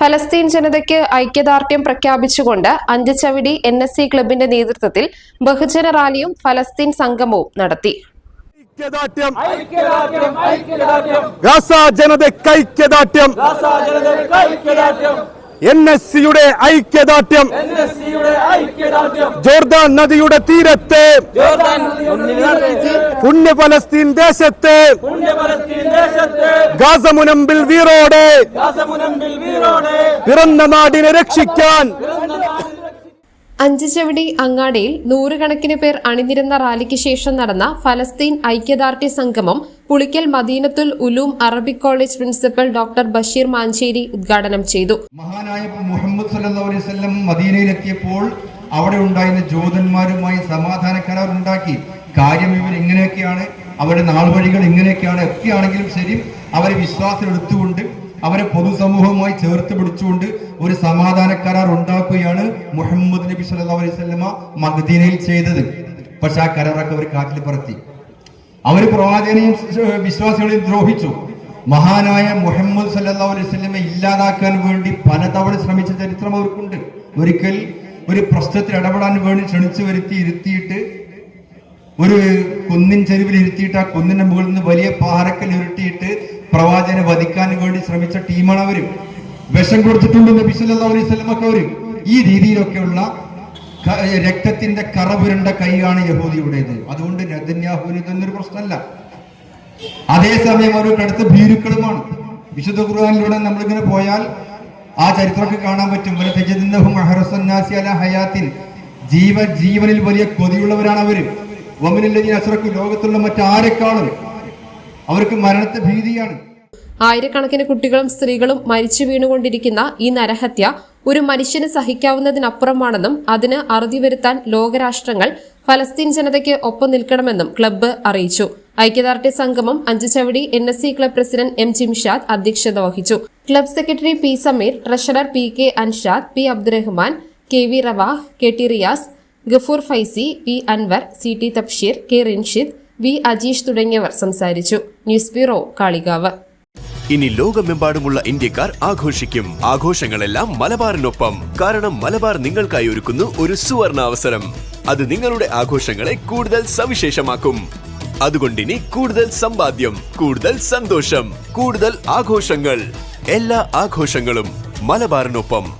ഫലസ്തീൻ ജനതയ്ക്ക് ഐക്യദാർഢ്യം പ്രഖ്യാപിച്ചുകൊണ്ട് അഞ്ചച്ചവിടി എൻ എസ് സി ക്ലബിന്റെ നേതൃത്വത്തിൽ ബഹുജന റാലിയും ഫലസ്തീൻ സംഗമവും നടത്തി. ഐക്യദാർഢ്യം. എൻ എസ് സിയുടെ ഐക്യദാർഢ്യം. ജോർദാൻ നദിയുടെ തീരത്ത്. പുണ്യ ഫലസ്തീൻ ദേശത്ത്. ഗാസമുനമ്പിൽ വീറോടെ. പിറന്ന നാടിനെ രക്ഷിക്കാൻ. അഞ്ചുചവിടി അങ്ങാടിയിൽ നൂറുകണക്കിന് പേർ അണിനിരുന്ന റാലിക്ക് ശേഷം നടന്ന ഫലസ്തീൻ ഐക്യദാർഢ്യ സംഗമം Pulikkal Madeenathul Uloom Arabic college principal doctor Basheer Mancheri ഉദ്ഘാടനം ചെയ്തു. മഹാനായ മുഹമ്മദ് മദീനയിലെത്തിയപ്പോൾ അവിടെ ഉണ്ടായിരുന്ന ജ്യോതന്മാരുമായി സമാധാന കരാർ ഉണ്ടാക്കി. കാര്യം ഇവർ ഇങ്ങനെയൊക്കെയാണ് അവരുടെ നാൾ വഴികൾ ഇങ്ങനെയൊക്കെയാണ് ഒക്കെയാണെങ്കിലും ശരി അവരെ വിശ്വാസം എടുത്തുകൊണ്ട് അവരെ പൊതുസമൂഹവുമായി ചേർത്ത് പിടിച്ചുകൊണ്ട് ഒരു സമാധാന കരാർ ഉണ്ടാക്കുകയാണ് മുഹമ്മദ് നബി സല്ലാ അലൈഹി മദീനയിൽ ചെയ്തത്. പക്ഷെ ആ കരാറൊക്കെ അവർ കാറ്റിൽ പറത്തി. അവർ പ്രവാചകനെയും വിശ്വാസികളെയും ദ്രോഹിച്ചു. മഹാനായ മുഹമ്മദ് സല്ലാ അലൈഹി ഇല്ലാതാക്കാൻ വേണ്ടി പലതവണ ശ്രമിച്ച ചരിത്രം അവർക്കുണ്ട്. ഒരിക്കൽ ഒരു പ്രശ്നത്തിൽ ഇടപെടാൻ വേണ്ടി ക്ഷണിച്ചു വരുത്തി ഇരുത്തിയിട്ട് ഒരു കുന്നിൻ ചെരുവിൽ ഇരുത്തിയിട്ട് ആ കുന്നിന്റെ മുകളിൽ നിന്ന് വലിയ പാറക്കൽ ഉരുട്ടിയിട്ട് പ്രവാചകനെ വധിക്കാൻ വേണ്ടി ശ്രമിച്ച ടീമാണ് അവരും. വിഷം കൊടുത്തിട്ടുണ്ട് നബി അലൈഹി സ്വലമൊക്കെ അവരും. ഈ രീതിയിലൊക്കെയുള്ള രക്തത്തിന്റെ കറപുരണ്ട കൈയാണ് യഹൂദിയുടേത്. അതുകൊണ്ട് നെതന്യാഹുവിന് ഇതൊന്നൊരു പ്രശ്നമല്ല. അതേസമയം അവർ കടുത്ത ഭീരുക്കളുമാണ്. വിശുദ്ധ ഖുർആാനിലൂടെ നമ്മളിങ്ങനെ പോയാൽ ആ ചരിത്രമൊക്കെ കാണാൻ പറ്റും. ഹയാത്തിൻ. ജീവ ജീവനിൽ വലിയ കൊതിയുള്ളവരാണ് അവർ. വമിനല്ലതീൻ അസ്രക്കു. ലോകത്തുള്ള മറ്റാരെക്കാളും അവർക്ക് മരണത്തെ ഭീതിയാണ്. ആയിരക്കണക്കിന് കുട്ടികളും സ്ത്രീകളും മരിച്ചു വീണുകൊണ്ടിരിക്കുന്ന ഈ നരഹത്യ ഒരു മനുഷ്യന് സഹിക്കാവുന്നതിനപ്പുറമാണെന്നും അതിന് അറുതി വരുത്താൻ ലോകരാഷ്ട്രങ്ങൾ ഫലസ്തീൻ ജനതയ്ക്ക് ഒപ്പം നിൽക്കണമെന്നും ക്ലബ്ബ് അറിയിച്ചു. ഐക്യദാർഢ്യ സംഗമം Anchuchavadi N S C club president M Jimshad അധ്യക്ഷത വഹിച്ചു. Club secretary P Sameer treasurer P K Anshad P Abdurahman K V Rawah K T Riyas Gafoor Faizi P Anwar C T Thabsheer K Rinshid V Ajeesh തുടങ്ങിയവർ സംസാരിച്ചു. News bureau Kalikavu. ഇനി ലോകമെമ്പാടുമുള്ള ഇന്ത്യക്കാർ ആഘോഷിക്കും. ആഘോഷങ്ങളെല്ലാം മലബാറിനൊപ്പം. കാരണം മലബാർ നിങ്ങൾക്കായി ഒരുക്കുന്നു ഒരു സുവർണ അവസരം അത് നിങ്ങളുടെ ആഘോഷങ്ങളെ കൂടുതൽ സവിശേഷമാക്കും. അതുകൊണ്ട് ഇനി കൂടുതൽ സമ്പാദ്യം കൂടുതൽ സന്തോഷം കൂടുതൽ ആഘോഷങ്ങൾ. എല്ലാ ആഘോഷങ്ങളും മലബാറിനൊപ്പം.